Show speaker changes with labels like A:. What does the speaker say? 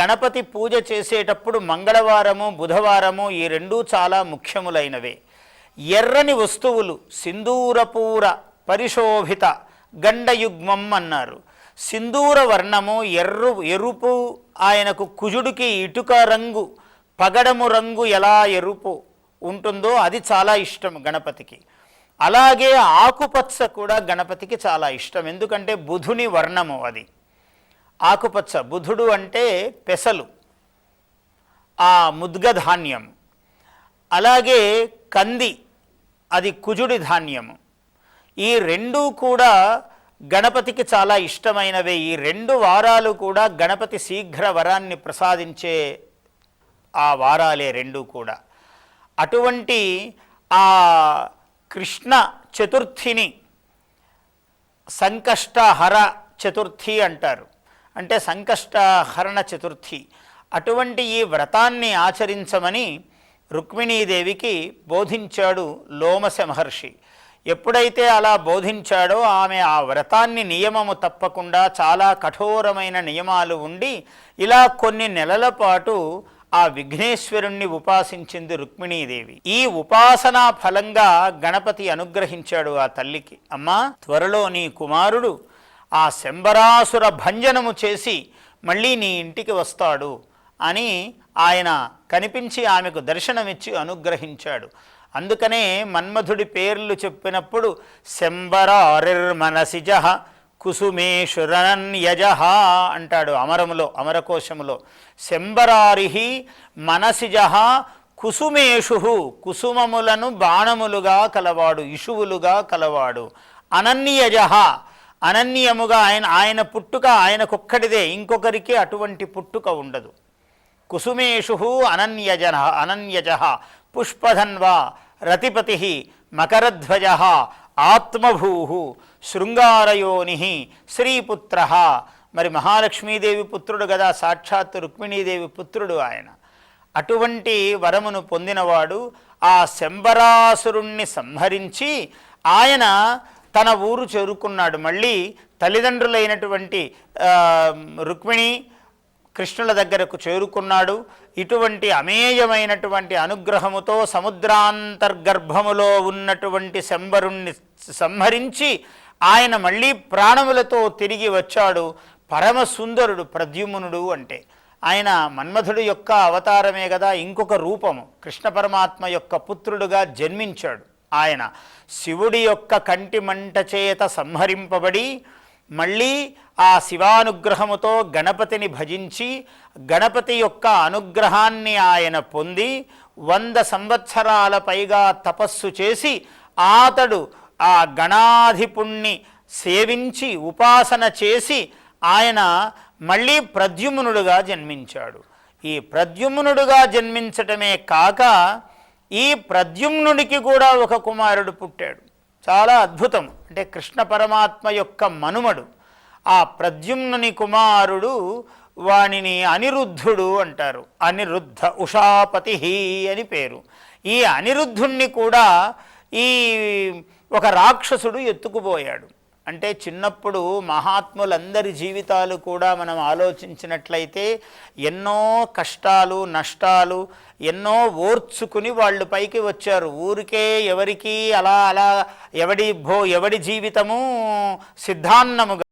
A: గణపతి పూజ చేసేటప్పుడు మంగళవారము బుధవారము ఈ రెండూ చాలా ముఖ్యములైనవే. ఎర్రని వస్తువులు సింధూరపూర పరిశోభిత గండయుగ్మం అన్నారు. సింధూర వర్ణము ఎర్రు ఎరుపు ఆయనకు కుజుడికి ఇటుక రంగు పగడము రంగు ఎలా ఎరుపు ఉంటుందో అది చాలా ఇష్టం గణపతికి. అలాగే ఆకుపచ్చ కూడా గణపతికి చాలా ఇష్టం. ఎందుకంటే బుధుని వర్ణము అది. ఆకుపచ్చ బుధుడు అంటే పెసలు ఆ ముద్గ ధాన్యం అలాగే కంది అది కుజుడి ధాన్యము ఈ రెండూ కూడా గణపతికి చాలా ఇష్టమైనవే. ఈ రెండు వారాలు కూడా గణపతి శీఘ్ర వరాన్ని ప్రసాదించే ఆ వారాలే రెండు కూడా. అటువంటి ఆ కృష్ణ చతుర్థిని సంకష్టహర చతుర్థి అంటారు. అంటే సంకష్టహరణ చతుర్థి. అటువంటి ఈ వ్రతాన్ని ఆచరించమని రుక్మిణీదేవికి బోధించాడు లోమశ మహర్షి. ఎప్పుడైతే అలా బోధించాడో ఆమె ఆ వ్రతాన్ని నియమము తప్పకుండా చాలా కఠోరమైన నియమాలు ఉండి ఇలా కొన్ని నెలల పాటు ఆ విఘ్నేశ్వరుణ్ణి ఉపాసించింది రుక్మిణీదేవి. ఈ ఉపాసనా ఫలంగా గణపతి అనుగ్రహించాడు ఆ తల్లికి. అమ్మా త్వరలో నీ కుమారుడు ఆ శంబరాసుర భంజనము చేసి మళ్ళీ నీ ఇంటికి వస్తాడు అని ఆయన కనిపించి ఆమెకు దర్శనమిచ్చి అనుగ్రహించాడు. అందుకనే మన్మధుడి పేర్లు చెప్పినప్పుడు శంబరారిర్మనసిజ కుసుమేశ్వరన్యజ అంటాడు అమరములో అమరకోశములో. శంబరారిహి మనసిజ కుసుమేషు కుసుమములను బాణములుగా కలవాడు ఇషువులుగా కలవాడు. అనన్యజ అనన్యముగా ఆయన ఆయన పుట్టుక ఆయనకొక్కడిదే ఇంకొకరికి అటువంటి పుట్టుక ఉండదు. కుసుమేషు అనన్యజన అనన్యజ పుష్పధన్వా రతిపతి మకరధ్వజ ఆత్మభూ శృంగారయోని శ్రీపుత్ర. మరి మహాలక్ష్మీదేవి పుత్రుడు కదా సాక్షాత్తు రుక్మిణీదేవి పుత్రుడు ఆయన. అటువంటి వరమును పొందినవాడు ఆ శంబరాసురుణ్ణి సంహరించి ఆయన తన ఊరు చేరుకున్నాడు. మళ్ళీ తల్లిదండ్రులైనటువంటి రుక్మిణి కృష్ణుల దగ్గరకు చేరుకున్నాడు. ఇటువంటి అమేయమైనటువంటి అనుగ్రహముతో సముద్రాంతర్గర్భములో ఉన్నటువంటి శంబరుణ్ణి సంహరించి ఆయన మళ్ళీ ప్రాణములతో తిరిగి వచ్చాడు. పరమసుందరుడు ప్రద్యుమ్నుడు అంటే. ఆయన మన్మధుడు యొక్క అవతారమే కదా ఇంకొక రూపము. కృష్ణ పరమాత్మ యొక్క పుత్రుడుగా జన్మించాడు. ఆయన శివుడి యొక్క కంటి మంట చేత సంహరింపబడి మళ్ళీ ఆ శివానుగ్రహముతో గణపతిని భజించి గణపతి యొక్క అనుగ్రహాన్ని ఆయన పొంది వంద సంవత్సరాల పైగా తపస్సు చేసి ఆతడు ఆ గణాధిపుణ్ణి సేవించి ఉపాసన చేసి ఆయన మళ్ళీ ప్రద్యుమ్నుడుగా జన్మించాడు. ఈ ప్రద్యుమ్నుడుగా జన్మించటమే కాక ఈ ప్రద్యుమ్నుడికి కూడా ఒక కుమారుడు పుట్టాడు. చాలా అద్భుతం. అంటే కృష్ణ పరమాత్మ యొక్క మనుమడు. ఆ ప్రద్యుమ్నుని కుమారుడు వానిని అనిరుద్ధుడు అంటారు. అనిరుద్ధ ఉషాపతి అని పేరు. ఈ అనిరుద్ధుణ్ణి కూడా ఈ ఒక రాక్షసుడు ఎత్తుకుపోయాడు. అంటే చిన్నప్పుడు మహాత్ములందరి జీవితాలు కూడా మనం ఆలోచించినట్లయితే ఎన్నో కష్టాలు నష్టాలు ఎన్నో ఓర్చుకుని వాళ్ళు పైకి వచ్చారు. ఊరికే ఎవరికి అలా అలా ఎవడి భో ఎవడి జీవితము సిద్ధాన్నముగా